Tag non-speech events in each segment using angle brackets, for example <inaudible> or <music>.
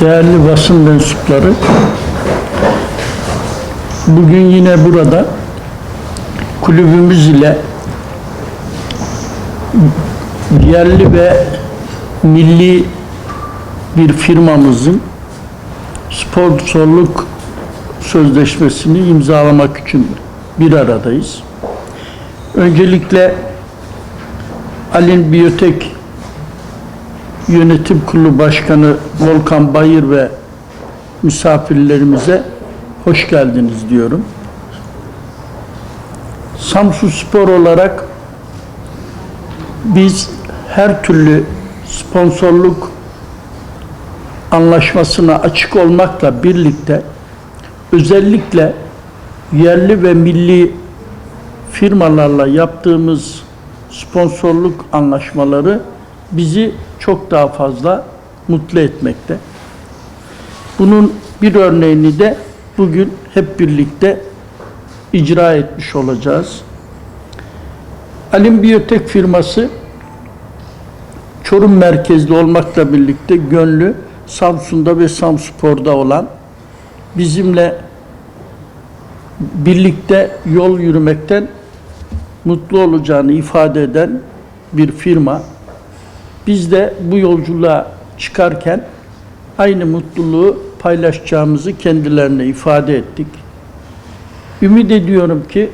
değerli basın mensupları, bugün yine burada kulübümüz ile yerli ve milli bir firmamızın sponsorluk sözleşmesini imzalamak için bir aradayız. Öncelikle Alin Biyotek Yönetim Kurulu Başkanı Volkan Bayır ve misafirlerimize hoş geldiniz diyorum. Samsun Spor olarak biz her türlü sponsorluk anlaşmasına açık olmakla birlikte özellikle yerli ve milli firmalarla yaptığımız sponsorluk anlaşmaları bizi çok daha fazla mutlu etmekte. Bunun bir örneğini de bugün hep birlikte icra etmiş olacağız. Alim Biyotek firması Çorum merkezli olmakla birlikte gönlü Samsun'da ve Samspor'da olan bizimle birlikte yol yürümekten mutlu olacağını ifade eden bir firma. Biz de bu yolculuğa çıkarken aynı mutluluğu paylaşacağımızı kendilerine ifade ettik. Ümit ediyorum ki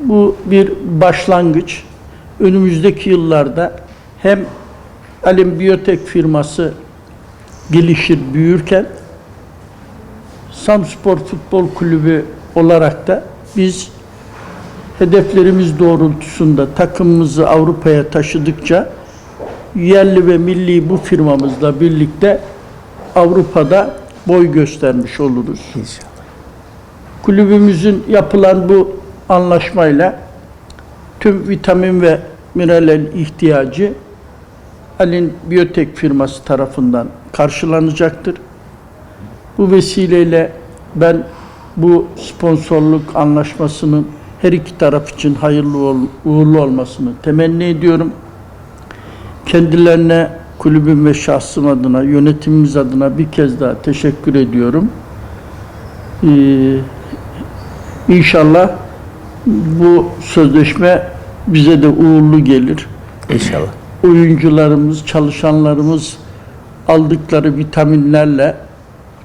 bu bir başlangıç. Önümüzdeki yıllarda hem Alim Biyotek firması gelişir, büyürken Samspor Futbol Kulübü olarak da biz hedeflerimiz doğrultusunda takımımızı Avrupa'ya taşıdıkça yerli ve milli bu firmamızla birlikte Avrupa'da boy göstermiş oluruz. İnşallah. Kulübümüzün yapılan bu anlaşmayla tüm vitamin ve mineral ihtiyacı Alin Biyotek firması tarafından karşılanacaktır. Bu vesileyle ben bu sponsorluk anlaşmasının her iki taraf için hayırlı uğurlu olmasını temenni ediyorum. Kendilerine kulübüm ve şahsım adına, yönetimimiz adına bir kez daha teşekkür ediyorum. Ee, İnşallah bu sözleşme bize de uğurlu gelir. İnşallah. Oyuncularımız, çalışanlarımız aldıkları vitaminlerle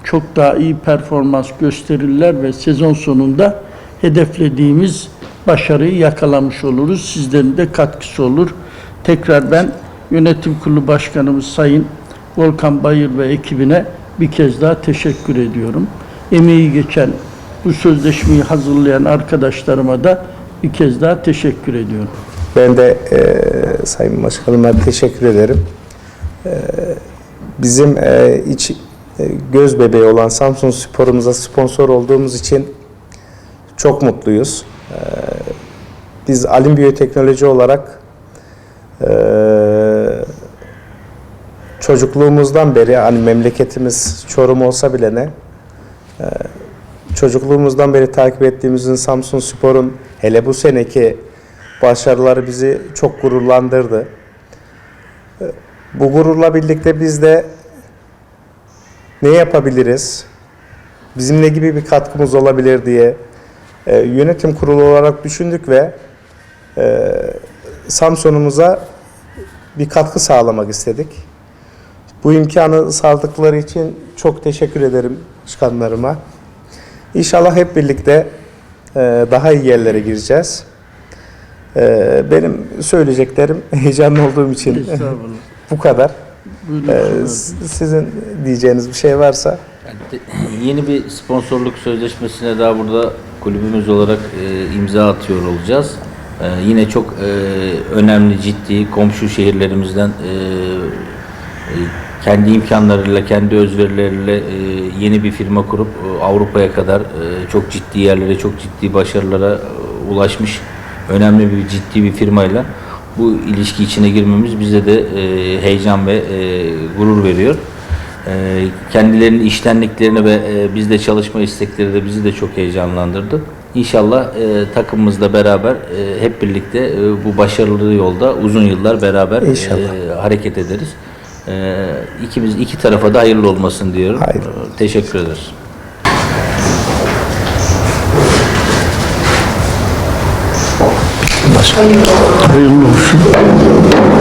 çok daha iyi performans gösterirler ve sezon sonunda hedeflediğimiz başarıyı yakalamış oluruz. Sizlerin de katkısı olur. Tekrar ben yönetim kurulu başkanımız Sayın Volkan Bayır ve ekibine bir kez daha teşekkür ediyorum. Emeği geçen bu sözleşmeyi hazırlayan arkadaşlarıma da bir kez daha teşekkür ediyorum. Ben de e, Sayın Başkanıma teşekkür ederim. E, bizim e, iç e, göz bebeği olan Samsun Spor'umuza sponsor olduğumuz için çok mutluyuz. E, biz Alim Biyoteknoloji olarak e, çocukluğumuzdan beri hani memleketimiz Çorum olsa bile ne e, çocukluğumuzdan beri takip ettiğimizin Samsun Spor'un hele bu seneki başarıları bizi çok gururlandırdı. E, Bu gururla birlikte biz de ne yapabiliriz? Bizim ne gibi bir katkımız olabilir diye e, yönetim kurulu olarak düşündük ve e, Samsun'umuza bir katkı sağlamak istedik. Bu imkanı sağladıkları için çok teşekkür ederim başkanlarıma. İnşallah hep birlikte e, daha iyi yerlere gireceğiz. E, Benim söyleyeceklerim <laughs> heyecanlı olduğum için <laughs> bu kadar. Buyurun. E, Sizin diyeceğiniz bir şey varsa Yeni bir sponsorluk sözleşmesine daha burada kulübümüz olarak imza atıyor olacağız. Yine çok önemli, ciddi komşu şehirlerimizden kendi imkanlarıyla, kendi özverileriyle e, yeni bir firma kurup e, Avrupa'ya kadar e, çok ciddi yerlere, çok ciddi başarılara e, ulaşmış önemli bir ciddi bir firmayla bu ilişki içine girmemiz bize de e, heyecan ve e, gurur veriyor. Kendilerinin iştenliklerini ve e, bizde çalışma istekleri de bizi de çok heyecanlandırdı. İnşallah e, takımımızla beraber e, hep birlikte e, bu başarılı yolda uzun yıllar beraber e, hareket ederiz. E, ikimiz iki tarafa da hayırlı olmasın diyorum. Hayırlı E, teşekkür ederiz. Hayırlı olsun.